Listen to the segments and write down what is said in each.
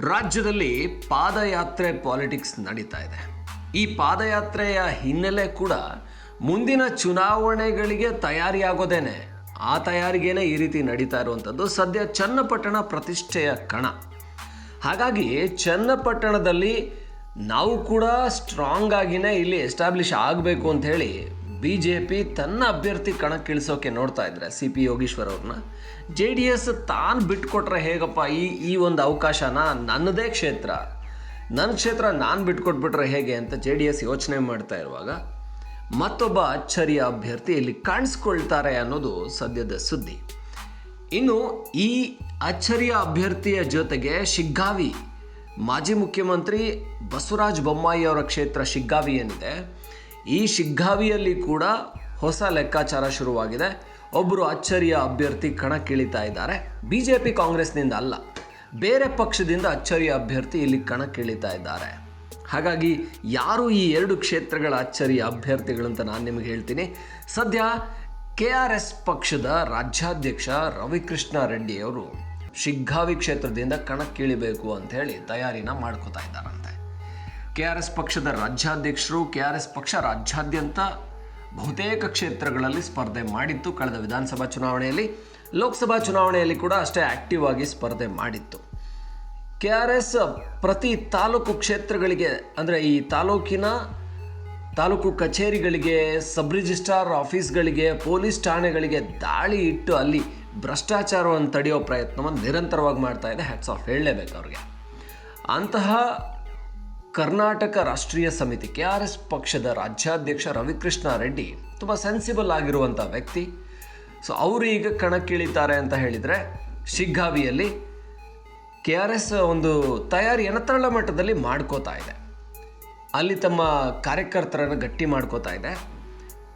ರಾಜ್ಯದಲ್ಲಿ ಪಾದಯಾತ್ರೆ ಪಾಲಿಟಿಕ್ಸ್ ನಡೀತಾ ಇದೆ. ಈ ಪಾದಯಾತ್ರೆಯ ಹಿನ್ನೆಲೆ ಕೂಡ ಮುಂದಿನ ಚುನಾವಣೆಗಳಿಗೆ ತಯಾರಿಯಾಗೋದೇನೆ. ಆ ತಯಾರಿಗೇನೆ ಈ ರೀತಿ ನಡೀತಾ ಇರುವಂಥದ್ದು ಸದ್ಯ ಚನ್ನಪಟ್ಟಣ ಪ್ರತಿಷ್ಠೆಯ ಕಣ. ಹಾಗಾಗಿ ಚನ್ನಪಟ್ಟಣದಲ್ಲಿ ನಾವು ಕೂಡ ಸ್ಟ್ರಾಂಗ್ ಆಗಿನೇ ಇಲ್ಲಿ ಎಸ್ಟಾಬ್ಲಿಷ್ ಆಗಬೇಕು ಅಂತ ಹೇಳಿ ಬಿ ಜೆ ಪಿ ತನ್ನ ಅಭ್ಯರ್ಥಿ ಕಣಕ್ಕಿಳಿಸೋಕೆ ನೋಡ್ತಾ ಇದ್ರೆ ಸಿ ಪಿ ಯೋಗೀಶ್ವರ್ ಅವ್ರನ್ನ. ಜೆ ಡಿ ಎಸ್ ತಾನು ಬಿಟ್ಕೊಟ್ರೆ ಹೇಗಪ್ಪ ಈ ಈ ಒಂದು ಅವಕಾಶನ ನನ್ನದೇ ಕ್ಷೇತ್ರ? ನನ್ನ ಕ್ಷೇತ್ರ ನಾನು ಬಿಟ್ಕೊಟ್ಬಿಟ್ರೆ ಹೇಗೆ ಅಂತ ಜೆ ಡಿ ಎಸ್ ಯೋಚನೆ ಮಾಡ್ತಾ ಇರುವಾಗ ಮತ್ತೊಬ್ಬ ಅಚ್ಚರಿಯ ಅಭ್ಯರ್ಥಿ ಇಲ್ಲಿ ಕಾಣಿಸ್ಕೊಳ್ತಾರೆ ಅನ್ನೋದು ಸದ್ಯದ ಸುದ್ದಿ. ಇನ್ನು ಈ ಅಚ್ಚರಿಯ ಅಭ್ಯರ್ಥಿಯ ಜೊತೆಗೆ ಶಿಗ್ಗಾವಿ, ಮಾಜಿ ಮುಖ್ಯಮಂತ್ರಿ ಬಸವರಾಜ ಬೊಮ್ಮಾಯಿ ಅವರ ಕ್ಷೇತ್ರ ಶಿಗ್ಗಾವಿ ಏನಿದೆ ಈ ಶಿಗ್ಗಾವಿಯಲ್ಲಿ ಕೂಡ ಹೊಸ ಲೆಕ್ಕಾಚಾರ ಶುರುವಾಗಿದೆ. ಒಬ್ಬರು ಅಚ್ಚರಿಯ ಅಭ್ಯರ್ಥಿ ಕಣಕ್ಕಿಳಿತಾ ಇದ್ದಾರೆ. ಬಿ ಜೆ ಪಿ ಕಾಂಗ್ರೆಸ್ನಿಂದ ಅಲ್ಲ, ಬೇರೆ ಪಕ್ಷದಿಂದ ಅಚ್ಚರಿಯ ಅಭ್ಯರ್ಥಿ ಇಲ್ಲಿ ಕಣಕ್ಕಿಳಿತಾ ಇದ್ದಾರೆ. ಹಾಗಾಗಿ ಯಾರು ಈ ಎರಡು ಕ್ಷೇತ್ರಗಳ ಅಚ್ಚರಿಯ ಅಭ್ಯರ್ಥಿಗಳು ಅಂತ ನಾನು ನಿಮಗೆ ಹೇಳ್ತೀನಿ. ಸದ್ಯ ಕೆ ಆರ್ ಎಸ್ ಪಕ್ಷದ ರಾಜ್ಯಾಧ್ಯಕ್ಷ ರವಿಕೃಷ್ಣ ರೆಡ್ಡಿಯವರು ಶಿಗ್ಗಾವಿ ಕ್ಷೇತ್ರದಿಂದ ಕಣಕ್ಕಿಳಿಬೇಕು ಅಂತ ಹೇಳಿ ತಯಾರಿನ ಮಾಡ್ಕೋತಾ ಇದ್ದಾರಂತೆ. ಕೆ ಆರ್ ಎಸ್ ಪಕ್ಷದ ರಾಜ್ಯಾಧ್ಯಕ್ಷರು ಕೆ ಆರ್ ಎಸ್ ಪಕ್ಷ ರಾಜ್ಯಾದ್ಯಂತ ಬಹುತೇಕ ಕ್ಷೇತ್ರಗಳಲ್ಲಿ ಸ್ಪರ್ಧೆ ಮಾಡಿತ್ತು ಕಳೆದ ವಿಧಾನಸಭಾ ಚುನಾವಣೆಯಲ್ಲಿ. ಲೋಕಸಭಾ ಚುನಾವಣೆಯಲ್ಲಿ ಕೂಡ ಅಷ್ಟೇ ಆಕ್ಟಿವ್ ಆಗಿ ಸ್ಪರ್ಧೆ ಮಾಡಿತ್ತು. ಕೆ ಆರ್ ಎಸ್ ಪ್ರತಿ ತಾಲೂಕು ಕ್ಷೇತ್ರಗಳಿಗೆ, ಅಂದರೆ ಈ ತಾಲೂಕಿನ ತಾಲೂಕು ಕಚೇರಿಗಳಿಗೆ ಸಬ್ ರಿಜಿಸ್ಟ್ರಾರ್ ಆಫೀಸ್ಗಳಿಗೆ, ಪೊಲೀಸ್ ಠಾಣೆಗಳಿಗೆ ದಾಳಿ ಇಟ್ಟು ಅಲ್ಲಿ ಭ್ರಷ್ಟಾಚಾರವನ್ನು ತಡೆಯೋ ಪ್ರಯತ್ನವನ್ನು ನಿರಂತರವಾಗಿ ಮಾಡ್ತಾ ಇದೆ. ಹ್ಯಾಟ್ಸ್ ಆಫ್ ಹೇಳಲೇಬೇಕು ಅವ್ರಿಗೆ. ಅಂತಹ ಕರ್ನಾಟಕ ರಾಷ್ಟ್ರೀಯ ಸಮಿತಿ ಕೆ ಆರ್ ಎಸ್ ಪಕ್ಷದ ರಾಜ್ಯಾಧ್ಯಕ್ಷ ರವಿಕೃಷ್ಣ ರೆಡ್ಡಿ ತುಂಬ ಸೆನ್ಸಿಬಲ್ ಆಗಿರುವಂಥ ವ್ಯಕ್ತಿ. ಸೊ ಅವರು ಈಗ ಕಣಕ್ಕಿಳಿತಾರೆ ಅಂತ ಹೇಳಿದರೆ, ಶಿಗ್ಗಾವಿಯಲ್ಲಿ ಕೆ ಆರ್ ಎಸ್ ಒಂದು ತಯಾರಿಯನ್ನು ತರಳ ಮಟ್ಟದಲ್ಲಿ ಮಾಡ್ಕೋತಾ ಇದೆ. ಅಲ್ಲಿ ತಮ್ಮ ಕಾರ್ಯಕರ್ತರನ್ನು ಗಟ್ಟಿ ಮಾಡ್ಕೋತಾ ಇದೆ.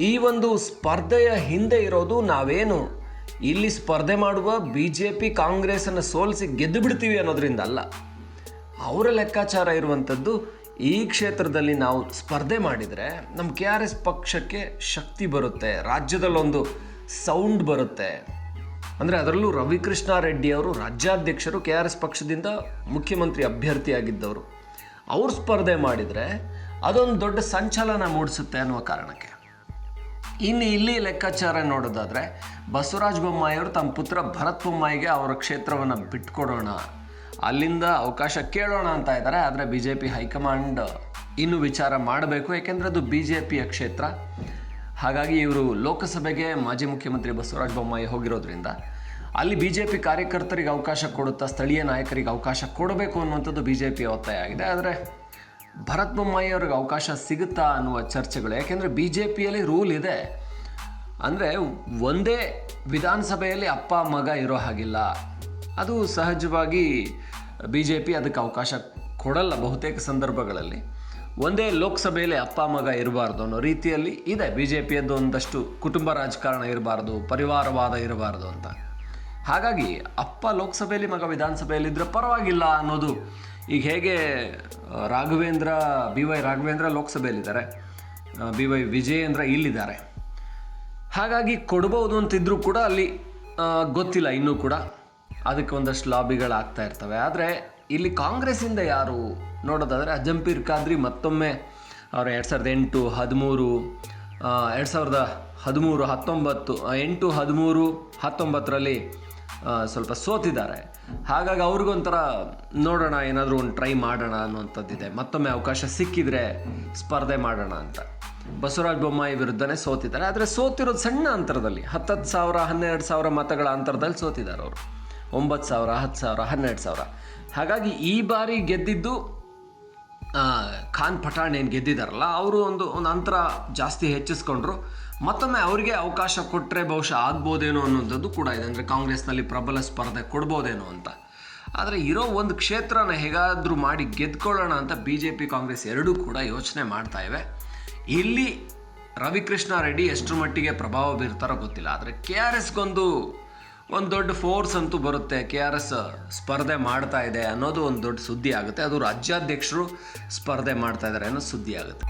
ಈ ಒಂದು ಸ್ಪರ್ಧೆಯ ಹಿಂದೆ ಇರೋದು ನಾವೇನು? ಇಲ್ಲಿ ಸ್ಪರ್ಧೆ ಮಾಡುವ ಬಿ ಜೆ ಪಿ ಕಾಂಗ್ರೆಸನ್ನು ಸೋಲಿಸಿ ಗೆದ್ದು ಬಿಡ್ತೀವಿ ಅನ್ನೋದ್ರಿಂದ ಅಲ್ಲ. ಅವರ ಲೆಕ್ಕಾಚಾರ ಇರುವಂಥದ್ದು ಈ ಕ್ಷೇತ್ರದಲ್ಲಿ ನಾವು ಸ್ಪರ್ಧೆ ಮಾಡಿದರೆ ನಮ್ಮ ಕೆ ಆರ್ ಎಸ್ ಪಕ್ಷಕ್ಕೆ ಶಕ್ತಿ ಬರುತ್ತೆ, ರಾಜ್ಯದಲ್ಲೊಂದು ಸೌಂಡ್ ಬರುತ್ತೆ. ಅಂದರೆ ಅದರಲ್ಲೂ ರವಿಕೃಷ್ಣ ರೆಡ್ಡಿ ಅವರು ರಾಜ್ಯಾಧ್ಯಕ್ಷರು, ಕೆ ಆರ್ ಎಸ್ ಪಕ್ಷದಿಂದ ಮುಖ್ಯಮಂತ್ರಿ ಅಭ್ಯರ್ಥಿಯಾಗಿದ್ದವರು. ಅವರು ಸ್ಪರ್ಧೆ ಮಾಡಿದರೆ ಅದೊಂದು ದೊಡ್ಡ ಸಂಚಲನ ಮೂಡಿಸುತ್ತೆ ಅನ್ನುವ ಕಾರಣಕ್ಕೆ. ಇನ್ನು ಇಲ್ಲಿ ಲೆಕ್ಕಾಚಾರ ನೋಡೋದಾದರೆ ಬಸವರಾಜ ಬೊಮ್ಮಾಯಿ ಅವರು ತಮ್ಮ ಪುತ್ರ ಭರತ್ ಬೊಮ್ಮಾಯಿಗೆ ಅವರ ಕ್ಷೇತ್ರವನ್ನು ಬಿಟ್ಕೊಡೋಣ. ಅಲ್ಲಿಂದ ಅವಕಾಶ ಕೇಳೋಣ ಅಂತ ಇದ್ದಾರೆ, ಆದರೆ ಬಿ ಜೆ ಪಿ ಹೈಕಮಾಂಡ್ ಇನ್ನೂ ವಿಚಾರ ಮಾಡಬೇಕು, ಏಕೆಂದರೆ ಅದು ಬಿ ಜೆ ಪಿಯ ಕ್ಷೇತ್ರ. ಹಾಗಾಗಿ ಇವರು ಲೋಕಸಭೆಗೆ ಮಾಜಿ ಮುಖ್ಯಮಂತ್ರಿ ಬಸವರಾಜ ಬೊಮ್ಮಾಯಿ ಹೋಗಿರೋದ್ರಿಂದ ಅಲ್ಲಿ ಬಿ ಜೆ ಪಿ ಕಾರ್ಯಕರ್ತರಿಗೆ ಅವಕಾಶ ಕೊಡುತ್ತಾ, ಸ್ಥಳೀಯ ನಾಯಕರಿಗೆ ಅವಕಾಶ ಕೊಡಬೇಕು ಅನ್ನುವಂಥದ್ದು ಬಿ ಜೆ ಪಿಯ ಒತ್ತಾಯ ಆಗಿದೆ. ಆದರೆ ಭರತ್ ಬೊಮ್ಮಾಯಿ ಅವ್ರಿಗೆ ಅವಕಾಶ ಸಿಗುತ್ತಾ ಅನ್ನುವ ಚರ್ಚೆಗಳು ಯಾಕೆಂದರೆ ಬಿ ಜೆ ಪಿಯಲ್ಲಿ ರೂಲ್ ಇದೆ. ಅಂದರೆ ಒಂದೇ ವಿಧಾನಸಭೆಯಲ್ಲಿ ಅಪ್ಪ, ಮಗ ಇರೋ ಹಾಗಿಲ್ಲ. ಅದು ಸಹಜವಾಗಿ ಬಿ ಜೆ ಪಿ ಅದಕ್ಕೆ ಅವಕಾಶ ಕೊಡಲ್ಲ ಬಹುತೇಕ ಸಂದರ್ಭಗಳಲ್ಲಿ. ಒಂದೇ ಲೋಕಸಭೆಯಲ್ಲಿ ಅಪ್ಪ, ಮಗ ಇರಬಾರ್ದು ಅನ್ನೋ ರೀತಿಯಲ್ಲಿ ಇದೆ. ಬಿ ಜೆ ಪಿಯದ್ದು ಒಂದಷ್ಟು ಕುಟುಂಬ ರಾಜಕಾರಣ ಇರಬಾರ್ದು, ಪರಿವಾರವಾದ ಇರಬಾರ್ದು ಅಂತ. ಹಾಗಾಗಿ ಅಪ್ಪ ಲೋಕಸಭೆಯಲ್ಲಿ, ಮಗ ವಿಧಾನಸಭೆಯಲ್ಲಿ ಇದ್ದರೆ ಪರವಾಗಿಲ್ಲ ಅನ್ನೋದು ಈಗ ಹೇಗೆ ರಾಘವೇಂದ್ರ ಬಿ ವೈ ರಾಘವೇಂದ್ರ ಲೋಕಸಭೆಯಲ್ಲಿದ್ದಾರೆ. ಬಿ ವೈ ವಿಜಯೇಂದ್ರ ಇಲ್ಲಿದ್ದಾರೆ. ಹಾಗಾಗಿ ಕೊಡ್ಬೋದು ಅಂತಿದ್ರು ಕೂಡ ಅಲ್ಲಿ ಗೊತ್ತಿಲ್ಲ, ಇನ್ನೂ ಕೂಡ. ಅದಕ್ಕೆ ಒಂದಷ್ಟು ಲಾಬಿಗಳಾಗ್ತಾ ಇರ್ತವೆ. ಆದರೆ ಇಲ್ಲಿ ಕಾಂಗ್ರೆಸ್ಸಿಂದ ಯಾರು ನೋಡೋದಾದರೆ ಅಜಂಪೀರ್ ಖಾದ್ರಿ ಮತ್ತೊಮ್ಮೆ ಅವರು ಎರಡು ಸಾವಿರದ ಎಂಟು, ಹದಿಮೂರು ಎರಡು ಸಾವಿರದ ಹದಿಮೂರು, ಹತ್ತೊಂಬತ್ತು ಎಂಟು, ಹದಿಮೂರು, ಹತ್ತೊಂಬತ್ತರಲ್ಲಿ ಸ್ವಲ್ಪ ಸೋತಿದ್ದಾರೆ. ಹಾಗಾಗಿ ಅವ್ರಿಗೊಂಥರ ನೋಡೋಣ, ಏನಾದರೂ ಒಂದು ಟ್ರೈ ಮಾಡೋಣ ಅನ್ನುವಂಥದ್ದಿದೆ. ಮತ್ತೊಮ್ಮೆ ಅವಕಾಶ ಸಿಕ್ಕಿದರೆ ಸ್ಪರ್ಧೆ ಮಾಡೋಣ ಅಂತ. ಬಸವರಾಜ ಬೊಮ್ಮಾಯಿ ವಿರುದ್ಧನೇ ಸೋತಿದ್ದಾರೆ. ಆದರೆ ಸೋತಿರೋದು ಸಣ್ಣ ಅಂತರದಲ್ಲಿ, ಹತ್ತತ್ತು ಸಾವಿರ, ಹನ್ನೆರಡು ಸಾವಿರ ಮತಗಳ ಅಂತರದಲ್ಲಿ ಸೋತಿದ್ದಾರೆ ಅವರು. ಒಂಬತ್ತು ಸಾವಿರ, ಹತ್ತು ಸಾವಿರ, ಹನ್ನೆರಡು ಸಾವಿರ. ಹಾಗಾಗಿ ಈ ಬಾರಿ ಗೆದ್ದಿದ್ದು ಖಾನ್ ಪಠಾಣ್ ಏನು ಗೆದ್ದಿದ್ದಾರಲ್ಲ ಅವರು ಒಂದು ಒಂದು ಅಂತರ ಜಾಸ್ತಿ ಹೆಚ್ಚಿಸ್ಕೊಂಡ್ರು. ಮತ್ತೊಮ್ಮೆ ಅವರಿಗೆ ಅವಕಾಶ ಕೊಟ್ಟರೆ ಬಹುಶಃ ಆಗ್ಬೋದೇನೋ ಅನ್ನೋಂಥದ್ದು ಕೂಡ ಇದೆ. ಅಂದರೆ ಕಾಂಗ್ರೆಸ್ನಲ್ಲಿ ಪ್ರಬಲ ಸ್ಪರ್ಧೆ ಕೊಡ್ಬೋದೇನೋ ಅಂತ. ಆದರೆ ಇರೋ ಒಂದು ಕ್ಷೇತ್ರನ ಹೇಗಾದರೂ ಮಾಡಿ ಗೆದ್ಕೊಳ್ಳೋಣ ಅಂತ ಬಿ ಜೆ ಪಿ ಕಾಂಗ್ರೆಸ್ ಎರಡೂ ಕೂಡ ಯೋಚನೆ ಮಾಡ್ತಾ ಇವೆ. ಇಲ್ಲಿ ರವಿಕೃಷ್ಣ ರೆಡ್ಡಿ ಎಷ್ಟರ ಮಟ್ಟಿಗೆ ಪ್ರಭಾವ ಬೀರ್ತಾರೋ ಗೊತ್ತಿಲ್ಲ. ಆದರೆ ಕೆ ಆರ್ ಎಸ್ಗೊಂದು ಒಂದು ದೊಡ್ಡ ಫೋರ್ಸ್ ಅಂತೂ ಬರುತ್ತೆ. ಕೆ ಆರ್ ಎಸ್ ಸ್ಪರ್ಧೆ ಮಾಡ್ತಾ ಇದೆ ಅನ್ನೋದು ಒಂದು ದೊಡ್ಡ ಸುದ್ದಿ ಆಗುತ್ತೆ. ಅದು ರಾಜ್ಯಾಧ್ಯಕ್ಷರು ಸ್ಪರ್ಧೆ ಮಾಡ್ತಾ ಇದ್ದಾರೆ ಅನ್ನೋ ಸುದ್ದಿ ಆಗುತ್ತೆ.